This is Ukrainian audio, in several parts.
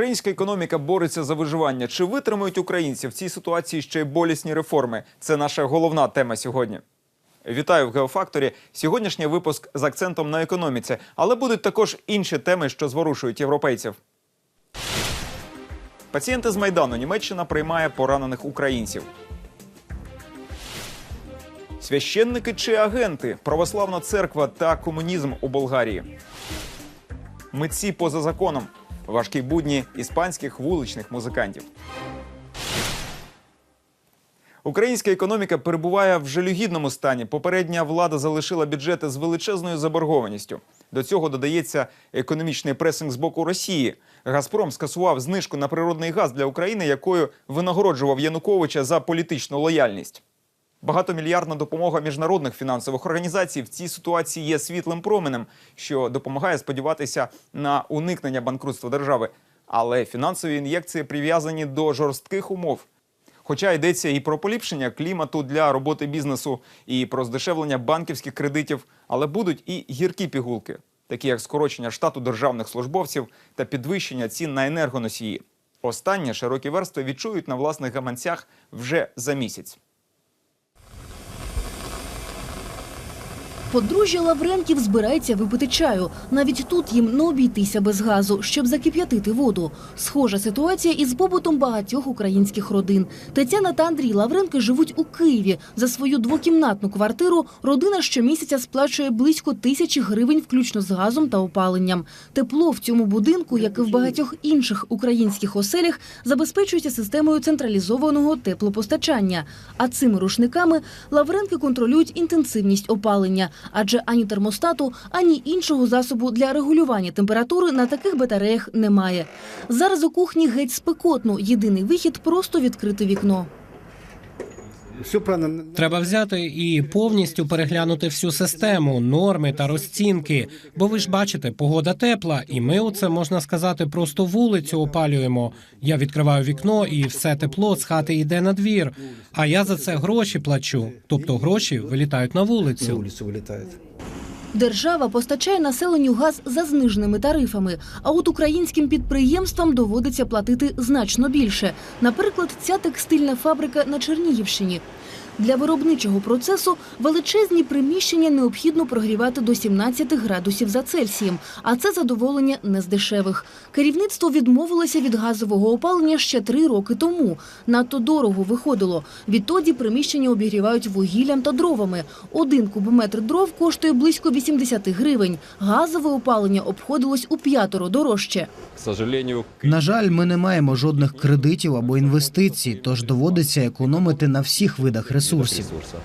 Українська економіка бореться за виживання. Чи витримають українці в цій ситуації ще й болісні реформи? Це наша головна тема сьогодні. Вітаю в Геофакторі. Сьогоднішній випуск з акцентом на економіці, але будуть також інші теми, що зворушують європейців. Пацієнти з Майдану Німеччина приймає поранених українців. Священники чи агенти, православна церква та комунізм у Болгарії. Митці поза законом. Важкі будні іспанських вуличних музикантів. Українська економіка перебуває в жалюгідному стані. Попередня влада залишила бюджети з величезною заборгованістю. До цього додається економічний пресинг з боку Росії. Газпром скасував знижку на природний газ для України, якою винагороджував Януковича за політичну лояльність. Багатомільярдна допомога міжнародних фінансових організацій в цій ситуації є світлим променем, що допомагає сподіватися на уникнення банкрутства держави. Але фінансові ін'єкції прив'язані до жорстких умов. Хоча йдеться і про поліпшення клімату для роботи бізнесу, і про здешевлення банківських кредитів, але будуть і гіркі пігулки, такі як скорочення штату державних службовців та підвищення цін на енергоносії. Останнє широкі верстви відчують на власних гаманцях вже за місяць. Подружжя Лавренків збирається випити чаю. Навіть тут їм не обійтися без газу, щоб закип'ятити воду. Схожа ситуація із побутом багатьох українських родин. Тетяна та Андрій Лавренки живуть у Києві. За свою двокімнатну квартиру родина щомісяця сплачує близько тисячі гривень, включно з газом та опаленням. Тепло в цьому будинку, як і в багатьох інших українських оселях, забезпечується системою централізованого теплопостачання. А цими рушниками Лавренки контролюють інтенсивність опалення, адже ані термостату, ані іншого засобу для регулювання температури на таких батареях немає. Зараз у кухні геть спекотно. Єдиний вихід просто відкрити вікно. Треба взяти і повністю переглянути всю систему, норми та розцінки. Бо ви ж бачите, погода тепла, і ми оце можна сказати, просто вулицю опалюємо. Я відкриваю вікно, і все тепло з хати йде на двір. А я за це гроші плачу. Тобто гроші вилітають на На вулицю. Держава постачає населенню газ за зниженими тарифами, а от українським підприємствам доводиться платити значно більше. Наприклад, ця текстильна фабрика на Чернігівщині. Для виробничого процесу величезні приміщення необхідно прогрівати до 17 градусів за Цельсієм, а це задоволення не з дешевих. Керівництво відмовилося від газового опалення ще три роки тому. Надто дорого виходило. Відтоді приміщення обігрівають вугіллям та дровами. Один кубометр дров коштує близько 80 гривень. Газове опалення обходилось у п'ятеро дорожче. К На жаль, ми не маємо жодних кредитів або інвестицій, тож доводиться економити на всіх видах ресурсів. Ресурса.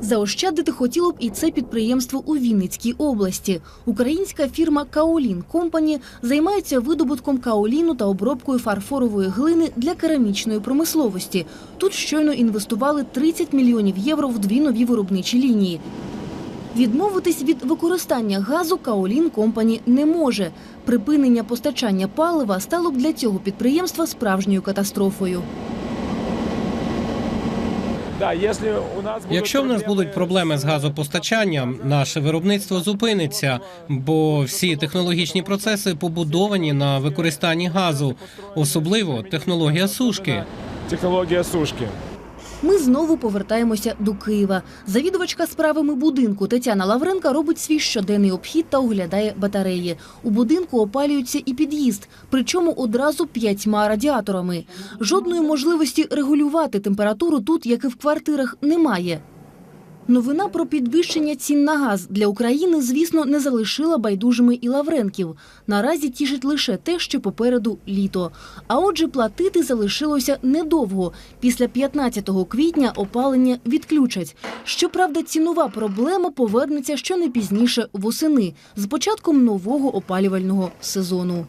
Заощадити хотіло б і це підприємство у Вінницькій області. Українська фірма Каолін Компані займається видобутком каоліну та обробкою фарфорової глини для керамічної промисловості. Тут щойно інвестували 30 мільйонів євро в дві нові виробничі лінії. Відмовитись від використання газу Каолін Компані не може. Припинення постачання палива стало б для цього підприємства справжньою катастрофою. Да, если у нас будут Якщо в нас будуть проблеми з газопостачанням, наше виробництво зупиниться, бо всі технологічні процеси побудовані на використанні газу, особливо технологія сушки. Технологія сушки. Ми знову повертаємося до Києва. Завідувачка справами будинку Тетяна Лавренка робить свій щоденний обхід та оглядає батареї. У будинку опалюється і під'їзд, причому одразу п'ятьма радіаторами. Жодної можливості регулювати температуру тут, як і в квартирах, немає. Новина про підвищення цін на газ для України, звісно, не залишила байдужими і Лавренків. Наразі тішить лише те, що попереду літо. А отже, платити залишилося недовго. Після 15 квітня опалення відключать. Щоправда, цінова проблема повернеться що не пізніше восени з початком нового опалювального сезону.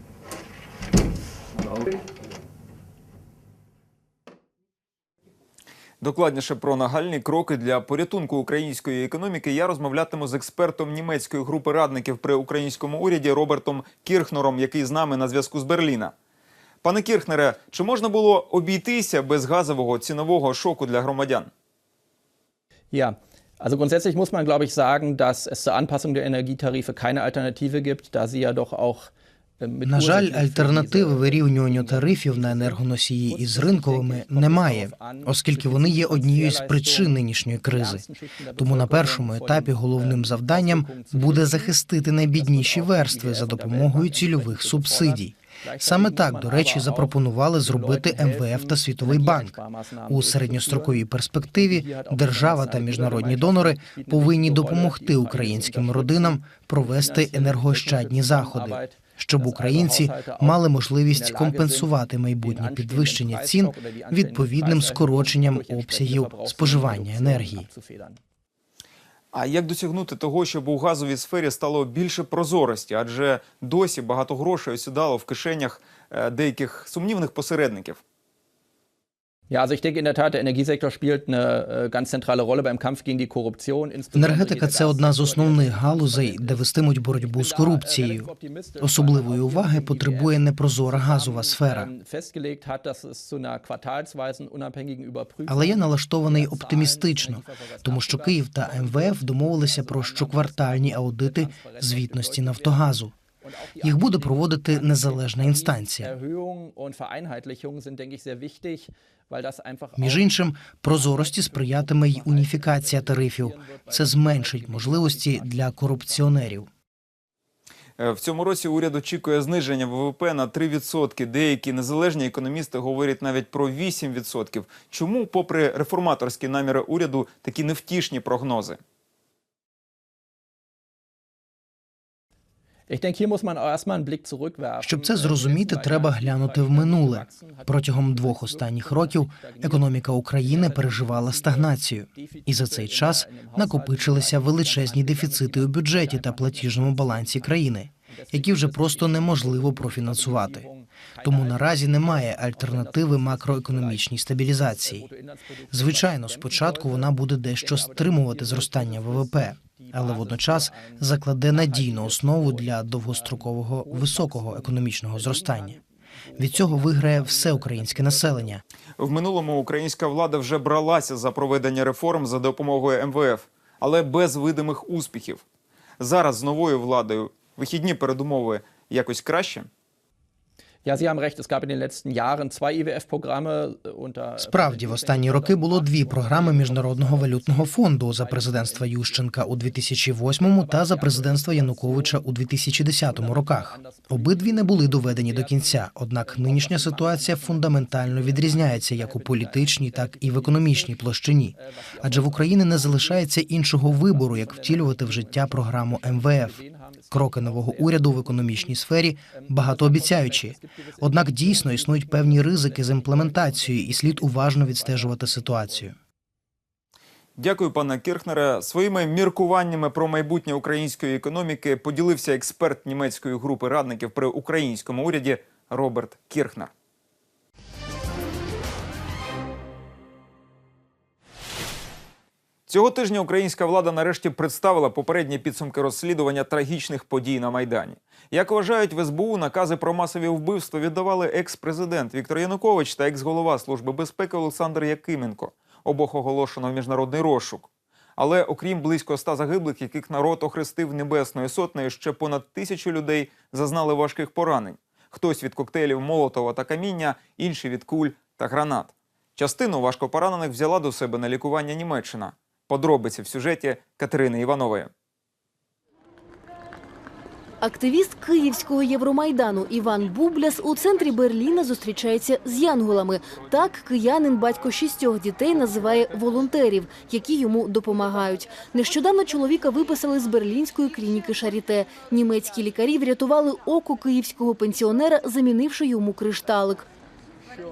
Докладніше про нагальні кроки для порятунку української економіки я розмовлятиму з експертом німецької групи радників при українському уряді Робертом Кірхнером, який з нами на зв'язку з Берліна. Пане Кірхнере, чи можна було обійтися без газового цінового шоку для громадян? Ja, also grundsätzlich muss man, glaube ich, sagen, dass es zur Anpassung der Energietarife keine Alternative gibt, da sie ja doch auch На жаль, альтернативи вирівнюванню тарифів на енергоносії із ринковими немає, оскільки вони є однією з причин нинішньої кризи. Тому на першому етапі головним завданням буде захистити найбідніші верстви за допомогою цільових субсидій. Саме так, до речі, запропонували зробити МВФ та Світовий банк. У середньостроковій перспективі держава та міжнародні донори повинні допомогти українським родинам провести енергоощадні заходи, щоб українці мали можливість компенсувати майбутнє підвищення цін відповідним скороченням обсягів споживання енергії. А як досягнути того, щоб у газовій сфері стало більше прозорості? Адже досі багато грошей осідало в кишенях е, деяких сумнівних посередників. Ja, also ich denke in der Tat, der Energiesektor spielt eine äh, ganz zentrale Rolle beim Kampf gegen die Korruption. Енергетика це одна з основних галузей, де вестимуть боротьбу з корупцією. Особливої уваги потребує непрозора газова сфера. Але я налаштований оптимістично, тому що Київ та МВФ домовилися про щоквартальні аудити звітності Нафтогазу. Їх буде проводити незалежна інстанція. Між іншим, прозорості сприятиме й уніфікація тарифів. Це зменшить можливості для корупціонерів. Е, В цьому році уряд очікує зниження ВВП на 3%. Деякі незалежні економісти говорять навіть про 8%. Чому, попри реформаторські наміри уряду, такі невтішні прогнози? Щоб це зрозуміти, треба глянути в минуле. Протягом двох останніх років економіка України переживала стагнацію, і за цей час накопичилися величезні дефіцити у бюджеті та платіжному балансі країни, які вже просто неможливо профінансувати. Тому наразі немає альтернативи макроекономічній стабілізації. Звичайно, спочатку вона буде дещо стримувати зростання ВВП, але водночас закладе надійну основу для довгострокового високого економічного зростання. Від цього виграє все українське населення. В минулому українська влада вже бралася за проведення реформ за допомогою МВФ, але без видимих успіхів. Зараз з новою владою вихідні передумови якось краще. Справді, в останні роки було дві програми міжнародного валютного фонду за президентства Ющенка у 2008 та за президентства Януковича у 2010 роках. Обидві не були доведені до кінця. Однак нинішня ситуація фундаментально відрізняється як у політичній, так і в економічній площині. Адже в Україні не залишається іншого вибору, як втілювати в життя програму МВФ. Кроки нового уряду в економічній сфері багатообіцяючі. Однак дійсно існують певні ризики з імплементацією, і слід уважно відстежувати ситуацію. Дякую, пане Кірхнере. Своїми міркуваннями про майбутнє української економіки поділився експерт німецької групи радників при українському уряді Роберт Кірхнер. Цього тижня українська влада нарешті представила попередні підсумки розслідування трагічних подій на Майдані. Як вважають в СБУ, накази про масові вбивства віддавали екс-президент Віктор Янукович та екс-голова Служби безпеки Олександр Якименко. Обох оголошено в міжнародний розшук. Але окрім близько ста загиблих, яких народ охрестив небесною сотнею, ще понад тисячу людей зазнали важких поранень. Хтось від коктейлів Молотова та каміння, інші від куль та гранат. Частину важкопоранених взяла до себе на лікування Німеччина. Подробиці в сюжеті Катерини Іванової. Активіст Київського Євромайдану Іван Бубляс у центрі Берліна зустрічається з янголами. Так киянин батько шістьох дітей називає волонтерів, які йому допомагають. Нещодавно чоловіка виписали з берлінської клініки Шаріте. Німецькі лікарі врятували око київського пенсіонера, замінивши йому кришталик.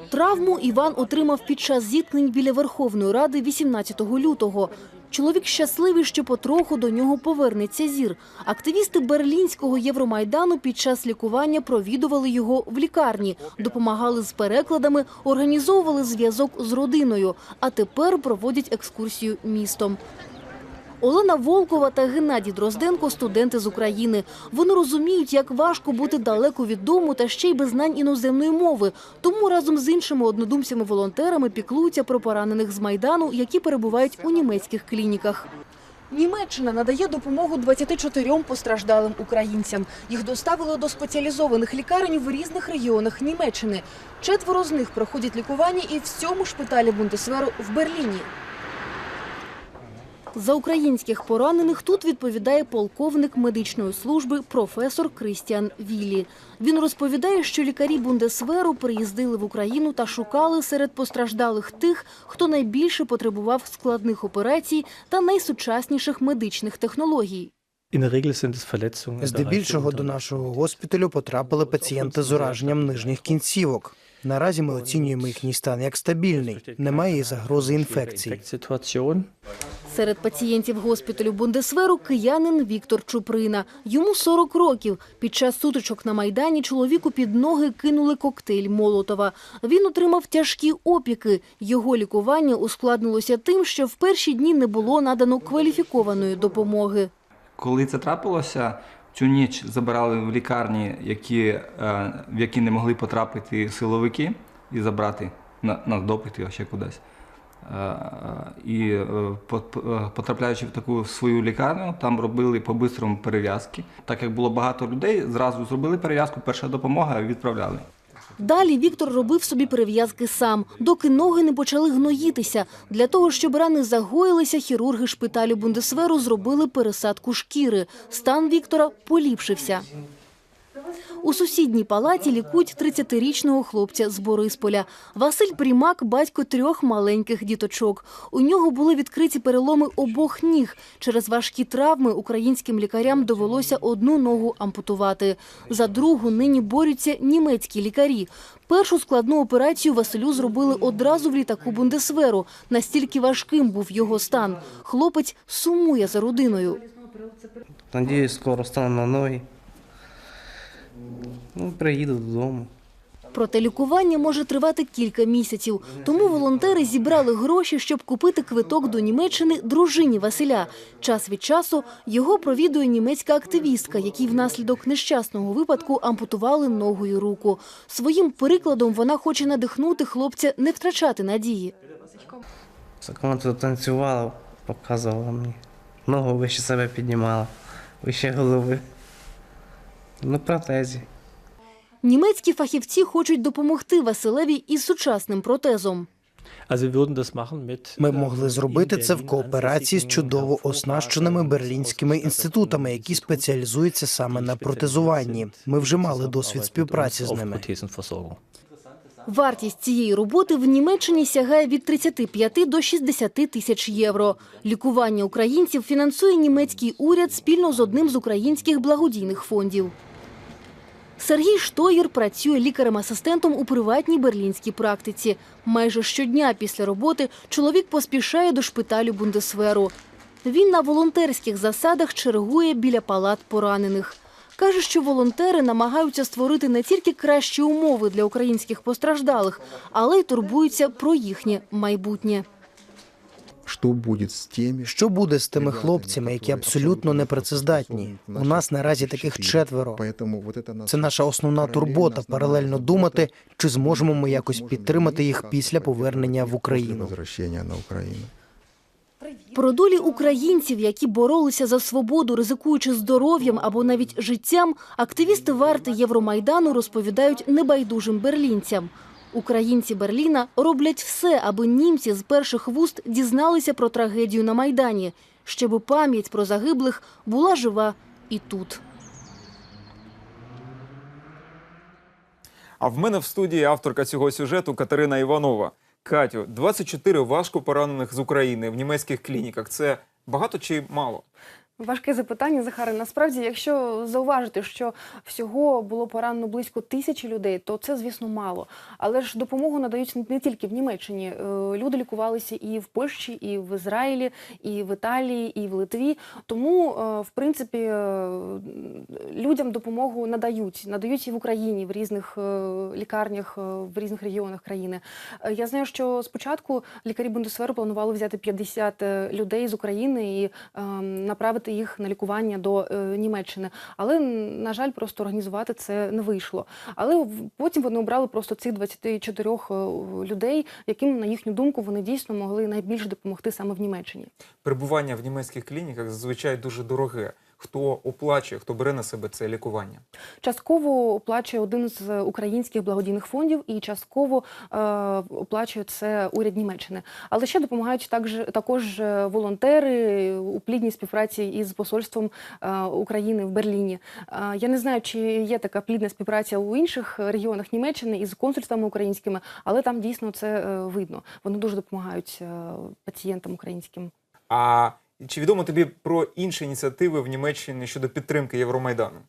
Травму Іван отримав під час зіткнень біля Верховної Ради 18 лютого. Чоловік щасливий, що потроху до нього повернеться зір. Активісти берлінського Євромайдану під час лікування провідували його в лікарні, допомагали з перекладами, організовували зв'язок з родиною, а тепер проводять екскурсію містом. Олена Волкова та Геннадій Дрозденко – студенти з України. Вони розуміють, як важко бути далеко від дому та ще й без знань іноземної мови. Тому разом з іншими однодумцями-волонтерами піклуються про поранених з Майдану, які перебувають у німецьких клініках. Німеччина надає допомогу 24 постраждалим українцям. Їх доставили до спеціалізованих лікарень в різних регіонах Німеччини. Четверо з них проходять лікування і в цьому шпиталі Бундесверу в Берліні. За українських поранених тут відповідає полковник медичної служби професор Кристіан Віллі. Він розповідає, що лікарі Бундесверу приїздили в Україну та шукали серед постраждалих тих, хто найбільше потребував складних операцій та найсучасніших медичних технологій. Здебільшого до нашого госпіталю потрапили пацієнти з ураженням нижніх кінцівок. Наразі ми оцінюємо їхній стан як стабільний. Немає загрози інфекції. Серед пацієнтів госпіталю Бундесверу киянин Віктор Чуприна. Йому 40 років. Під час сутичок на Майдані чоловіку під ноги кинули коктейль Молотова. Він отримав тяжкі опіки. Його лікування ускладнилося тим, що в перші дні не було надано кваліфікованої допомоги. Коли це трапилося, цю ніч забирали в лікарні, які, е, в які не могли потрапити силовики і забрати на, на допити ще кудись. Е, е, І по- потрапляючи в таку свою лікарню, там робили по-бистрому перев'язки. Так як було багато людей, зразу зробили перев'язку, перша допомога відправляли. Далі Віктор робив собі перев'язки сам, доки ноги не почали гноїтися. Для того, щоб рани загоїлися, хірурги шпиталю Бундесверу зробили пересадку шкіри. Стан Віктора поліпшився. У сусідній палаті лікують 30-річного хлопця з Борисполя. Василь Прімак – батько трьох маленьких діточок. У нього були відкриті переломи обох ніг. Через важкі травми українським лікарям довелося одну ногу ампутувати. За другу нині борються німецькі лікарі. Першу складну операцію Василю зробили одразу в літаку Бундесверу. Настільки важким був його стан. Хлопець сумує за родиною. Надіюсь, скоро стану на ноги. Ну, приїду додому. Проте лікування може тривати кілька місяців. Тому волонтери зібрали гроші, щоб купити квиток до Німеччини дружині Василя. Час від часу його провідує німецька активістка, якій внаслідок нещасного випадку ампутували ногу і руку. Своїм прикладом вона хоче надихнути хлопця не втрачати надії. Закон танцювала, показувала мені. Ногу вище себе піднімала, вище голови. На протезі. Німецькі фахівці хочуть допомогти Василеві із сучасним протезом. Ми могли зробити це в кооперації з чудово оснащеними берлінськими інститутами, які спеціалізуються саме на протезуванні. Ми вже мали досвід співпраці з ними. Вартість цієї роботи в Німеччині сягає від 35 до 60 тисяч євро. Лікування українців фінансує німецький уряд спільно з одним з українських благодійних фондів. Сергій Штоєр працює лікарем-асистентом у приватній берлінській практиці. Майже щодня після роботи чоловік поспішає до шпиталю Бундесверу. Він на волонтерських засадах чергує біля палат поранених. Каже, що волонтери намагаються створити не тільки кращі умови для українських постраждалих, але й турбуються про їхнє майбутнє. Что будет с теми, Що буде з тими хлопцями, які абсолютно непрацездатні? У нас наразі таких четверо. Це наша основна турбота. Паралельно думати, чи зможемо ми якось підтримати їх після повернення в после Україну. возвращения на Украину. Про долі українців, які боролися за свободу, ризикуючи здоров'ям або навіть життям, активісти варти Євромайдану розповідають небайдужим берлінцям. Українці Берліна роблять все, аби німці з перших вуст дізналися про трагедію на Майдані, щоб пам'ять про загиблих була жива і тут. А в мене в студії авторка цього сюжету Катерина Іванова. Катю, 24 важко поранених з України в німецьких клініках. Це багато чи мало? Важке запитання, Захаре. Насправді, якщо зауважити, що всього було поранено близько тисячі людей, то це, звісно, мало. Але ж допомогу надають не тільки в Німеччині. Е, Люди лікувалися і в Польщі, і в Ізраїлі, і в Італії, і в Литві. Тому, е, в принципі, е, людям допомогу надають. Надають і в Україні, в різних лікарнях, в різних регіонах країни. Я знаю, що спочатку лікарі Бундесверу планували взяти 50 людей з України і ем, направити відправити їх на лікування до е, Німеччини. Але на жаль, просто організувати це не вийшло. Але потім вони обрали просто цих 24 е, людей, яким на їхню думку вони дійсно могли найбільше допомогти саме в Німеччині. Перебування в німецьких клініках зазвичай дуже дороге. Хто оплачує, хто бере на себе це лікування? Частково оплачує один з українських благодійних фондів, і частково е, оплачує це уряд Німеччини. Але ще допомагають також, також е, волонтери у плідній співпраці із посольством е, України в Берліні. Е, я не знаю, чи є така плідна співпраця у інших регіонах Німеччини із консульствами українськими, але там дійсно це е, видно. Вони дуже допомагають е, пацієнтам українським. А чи відомо тобі про інші ініціативи в Німеччині щодо підтримки Євромайдану?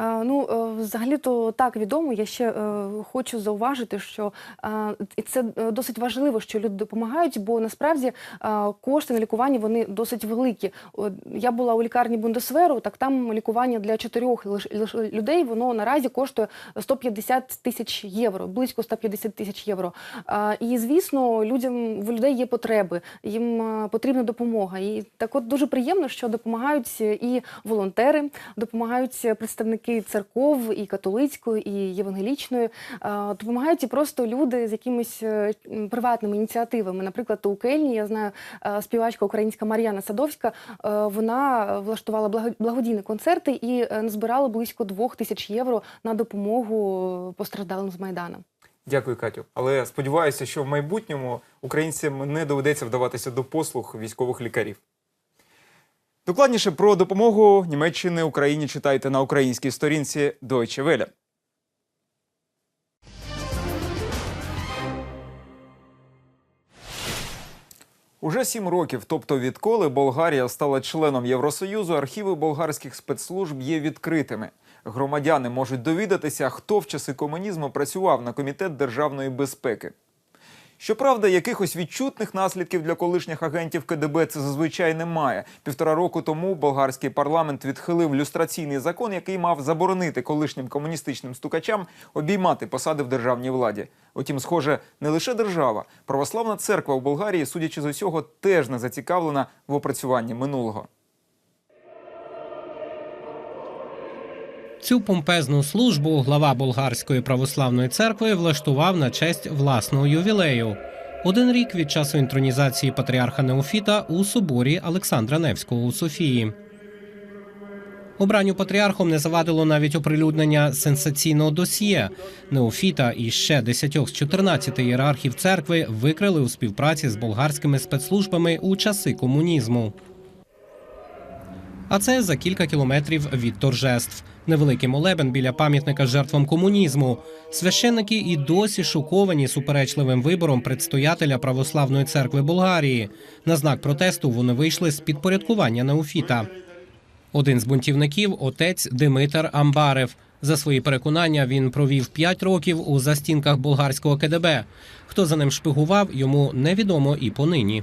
Е, Ну, е, взагалі-то так відомо. Я ще е, хочу зауважити, що це досить важливо, що люди допомагають, бо насправді кошти на лікування вони досить великі. Я була у лікарні Бундесверу, так там лікування для чотирьох людей воно наразі коштує 150 тисяч євро, близько 150 тисяч євро. І звісно, людям в людей є потреби, їм потрібна допомога. І так, от дуже приємно, що допомагають і волонтери, допомагають представники церков, і католицької, і євангелічної, допомагають і просто люди з якимись е, приватними ініціативами. Наприклад, у Кельні я знаю е, співачка українська Мар'яна Садовська. е, Вона влаштувала благо- благодійні концерти і назбирала близько двох тисяч євро на допомогу постраждалим з майдану. Дякую, Катю. Але сподіваюся, що в майбутньому українцям не доведеться вдаватися до послуг військових лікарів. Докладніше про допомогу Німеччини Україні читайте на українській сторінці Deutsche Welle. Уже сім років, тобто відколи Болгарія стала членом Євросоюзу, архіви болгарських спецслужб є відкритими. Громадяни можуть довідатися, хто в часи комунізму працював на комітет державної безпеки. Щоправда, якихось відчутних наслідків для колишніх агентів КДБ це зазвичай немає. Півтора року тому болгарський парламент відхилив люстраційний закон, який мав заборонити колишнім комуністичним стукачам обіймати посади в державній владі. Утім, схоже, не лише держава, православна церква в Болгарії, судячи з усього, теж не зацікавлена в опрацюванні минулого. Цю помпезну службу глава болгарської православної церкви влаштував на честь власного ювілею. Один рік від часу інтронізації патріарха Неофіта у соборі Олександра Невського у Софії. Обранню патріархом не завадило навіть оприлюднення сенсаційного досьє. Неофіта і ще 10 з 14 ієрархів церкви викрили у співпраці з болгарськими спецслужбами у часи комунізму. А це за кілька кілометрів від торжеств. Невеликий молебен біля пам'ятника жертвам комунізму. Священники і досі шоковані суперечливим вибором предстоятеля православної церкви Болгарії. На знак протесту вони вийшли з підпорядкування Неофіта. Один з бунтівників отець Димитр Амбарев. За свої переконання він провів 5 років у застінках болгарського КДБ. Хто за ним шпигував, йому невідомо і понині.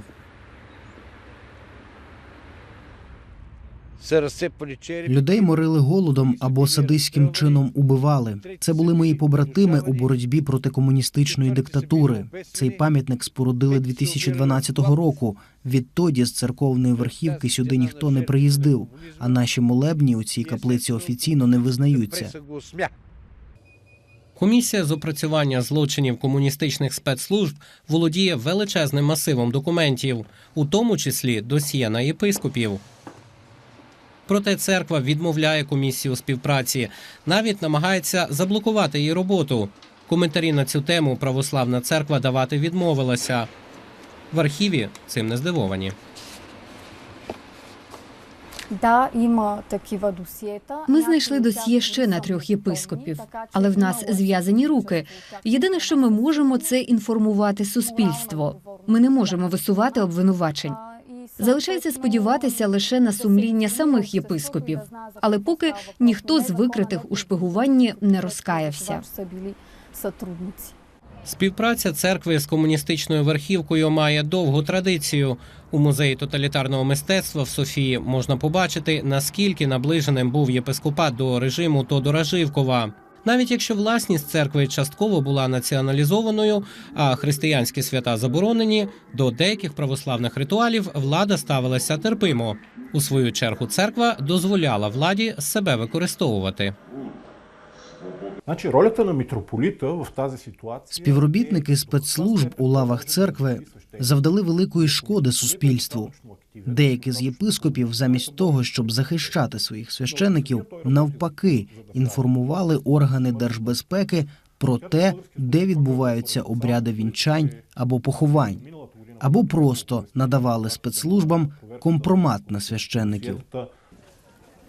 Людей морили голодом або садистським чином убивали. Це були мої побратими у боротьбі проти комуністичної диктатури. Цей пам'ятник спорудили 2012 року. Відтоді з церковної верхівки сюди ніхто не приїздив, а наші молебні у цій каплиці офіційно не визнаються. Комісія з опрацювання злочинів комуністичних спецслужб володіє величезним масивом документів, у тому числі досьє на єпископів. Проте церква відмовляє комісію співпраці, навіть намагається заблокувати її роботу. Коментарі на цю тему православна церква давати відмовилася. В архіві цим не здивовані. Ми знайшли досьє ще на трьох єпископів, але в нас зв'язані руки. Єдине, що ми можемо, це інформувати суспільство. Ми не можемо висувати обвинувачень. Залишається сподіватися лише на сумління самих єпископів, але поки ніхто з викритих у шпигуванні не розкаявся. Співпраця церкви з комуністичною верхівкою має довгу традицію. У музеї тоталітарного мистецтва в Софії можна побачити, наскільки наближеним був єпископат до режиму Тодора Живкова. Навіть якщо власність церкви частково була націоналізованою, а християнські свята заборонені, до деяких православних ритуалів влада ставилася терпимо. У свою чергу церква дозволяла владі себе використовувати. Значи, ролята на митрополита в тази ситуація Співробітники спецслужб у лавах церкви завдали великої шкоди суспільству. Деякі з єпископів, замість того, щоб захищати своїх священиків, навпаки інформували органи держбезпеки про те, де відбуваються обряди вінчань або поховань, або просто надавали спецслужбам компромат на священиків.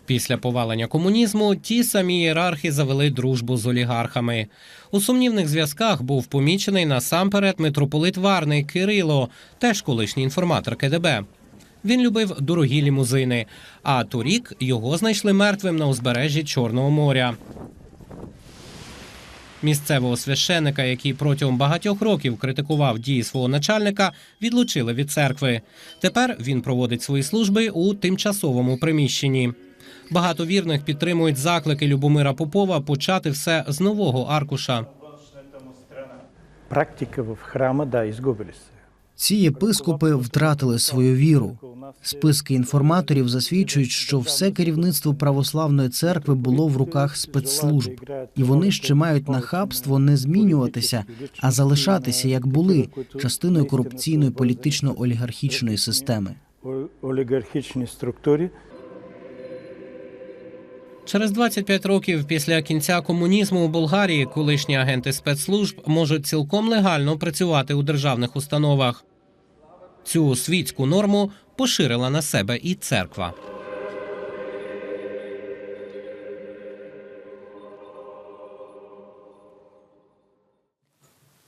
Після повалення комунізму ті самі ієрархи завели дружбу з олігархами. У сумнівних зв'язках був помічений насамперед митрополит Варний Кирило, теж колишній інформатор КДБ. Він любив дорогі лімузини, а торік його знайшли мертвим на узбережжі Чорного моря. Місцевого священика, який протягом багатьох років критикував дії свого начальника, відлучили від церкви. Тепер він проводить свої служби у тимчасовому приміщенні. Багато вірних підтримують заклики Любомира Попова почати все з нового аркуша. практика в храма, да, изгубились. Ці єпископи втратили свою віру. Списки інформаторів засвідчують, що все керівництво православної церкви було в руках спецслужб, і вони ще мають нахабство не змінюватися, а залишатися як були частиною корупційної політично-олігархічної системи. Олігархічній Олігархічні структури Через 25 років після кінця комунізму у Болгарії колишні агенти спецслужб можуть цілком легально працювати у державних установах. Цю світську норму поширила на себе і церква.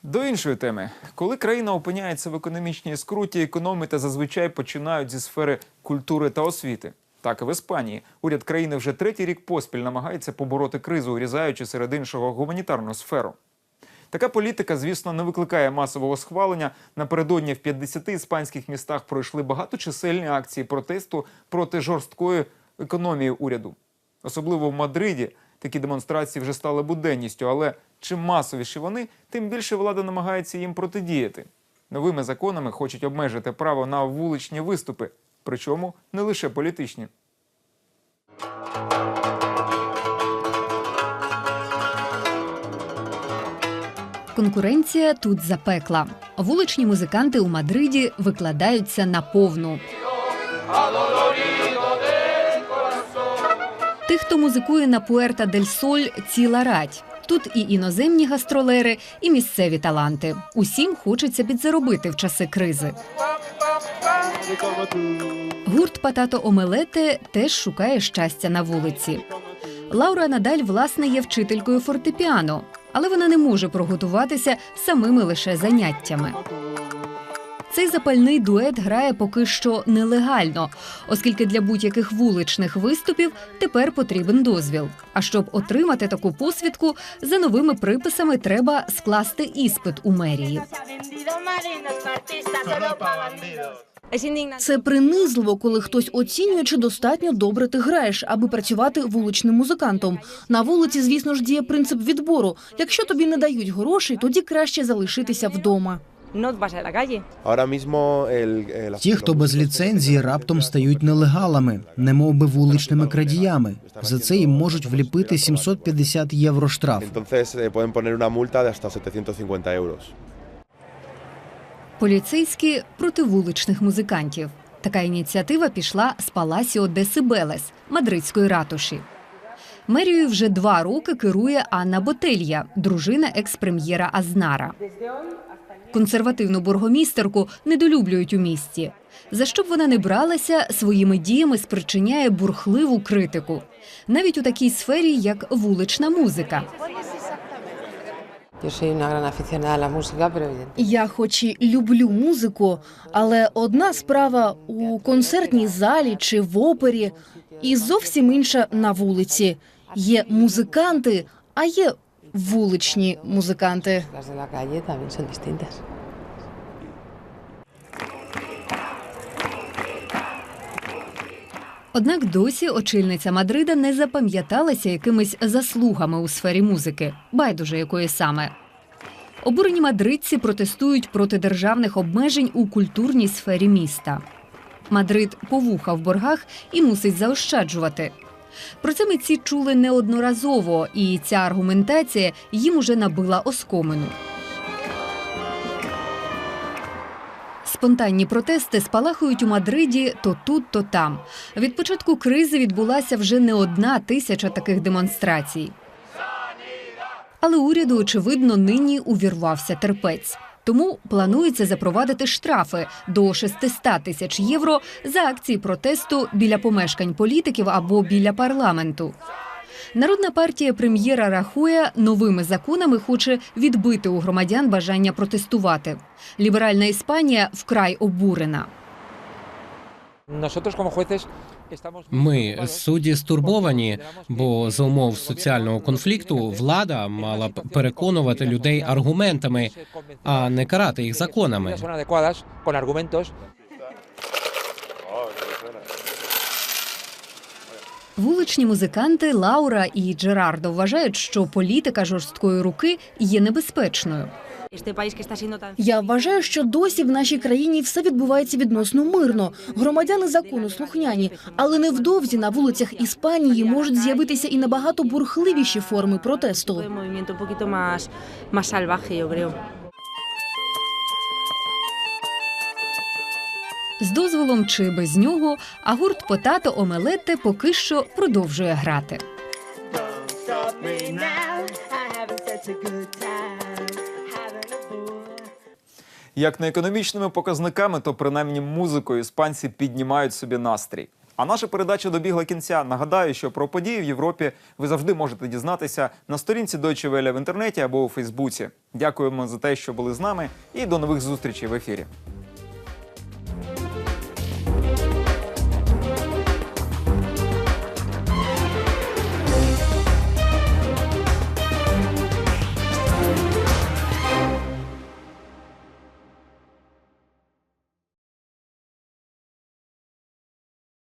До іншої теми, коли країна опиняється в економічній скруті, економити зазвичай починають зі сфери культури та освіти. Так і в Іспанії уряд країни вже третій рік поспіль намагається побороти кризу, урізаючи серед іншого гуманітарну сферу. Така політика, звісно, не викликає масового схвалення. Напередодні в 50 іспанських містах пройшли багаточисельні акції протесту проти жорсткої економії уряду. Особливо в Мадриді такі демонстрації вже стали буденністю, але чим масовіші вони, тим більше влада намагається їм протидіяти. Новими законами хочуть обмежити право на вуличні виступи, причому не лише політичні. Конкуренція тут запекла. Вуличні музиканти у Мадриді викладаються на повну. Тих, хто музикує на Пуерта дель Соль, ціла радь. Тут і іноземні гастролери, і місцеві таланти. Усім хочеться підзаробити в часи кризи. Гурт Патато Омелете теж шукає щастя на вулиці. Лаура Надаль, власне, є вчителькою фортепіано, але вона не може проготуватися самими лише заняттями. Цей запальний дует грає поки що нелегально, оскільки для будь-яких вуличних виступів тепер потрібен дозвіл. А щоб отримати таку посвідку, за новими приписами треба скласти іспит у мерії. Це принизливо, коли хтось оцінює, чи достатньо добре ти граєш, аби працювати вуличним музикантом. На вулиці, звісно ж, діє принцип відбору. Якщо тобі не дають грошей, тоді краще залишитися вдома. Ті, хто без ліцензії, раптом стають нелегалами, немов би вуличними крадіями. За це їм можуть вліпити 750 євро штраф. Поліцейські проти вуличних музикантів. Така ініціатива пішла з Паласіо де Сибелес, мадридської ратуші. Мерією вже два роки керує Анна Ботелья, дружина екс-прем'єра Азнара. Консервативну бургомістерку недолюблюють у місті. За що б вона не бралася, своїми діями спричиняє бурхливу критику, навіть у такій сфері, як вулична музика. Я хоч і люблю музику, але одна справа у концертній залі чи в опері, і зовсім інша на вулиці. Є музиканти, а є вуличні музиканти. Однак досі очільниця Мадрида не запам'яталася якимись заслугами у сфері музики, байдуже якої саме. Обурені мадридці протестують проти державних обмежень у культурній сфері міста. Мадрид повуха в боргах і мусить заощаджувати. Про це митці чули неодноразово, і ця аргументація їм уже набила оскомину. Спонтанні протести спалахують у Мадриді то тут, то там. Від початку кризи відбулася вже не одна тисяча таких демонстрацій. Але уряду, очевидно, нині увірвався терпець. Тому планується запровадити штрафи до 600 тисяч євро за акції протесту біля помешкань політиків або біля парламенту. Народна партія прем'єра Рахуя новими законами хоче відбити у громадян бажання протестувати. Ліберальна Іспанія вкрай обурена. Ми судді стурбовані, бо за умов соціального конфлікту влада мала б переконувати людей аргументами, а не карати їх законами. Вуличні музиканти Лаура і Джерардо вважають, що політика жорсткої руки є небезпечною. Я вважаю, що досі в нашій країні все відбувається відносно мирно. Громадяни закону слухняні, але невдовзі на вулицях Іспанії можуть з'явитися і набагато бурхливіші форми протесту. З дозволом чи без нього, а гурт Потато Омелетте поки що продовжує грати. Як не економічними показниками, то принаймні музикою іспанці піднімають собі настрій. А наша передача добігла кінця. Нагадаю, що про події в Європі ви завжди можете дізнатися на сторінці Deutsche Welle в інтернеті або у Фейсбуці. Дякуємо за те, що були з нами, і до нових зустрічей в ефірі.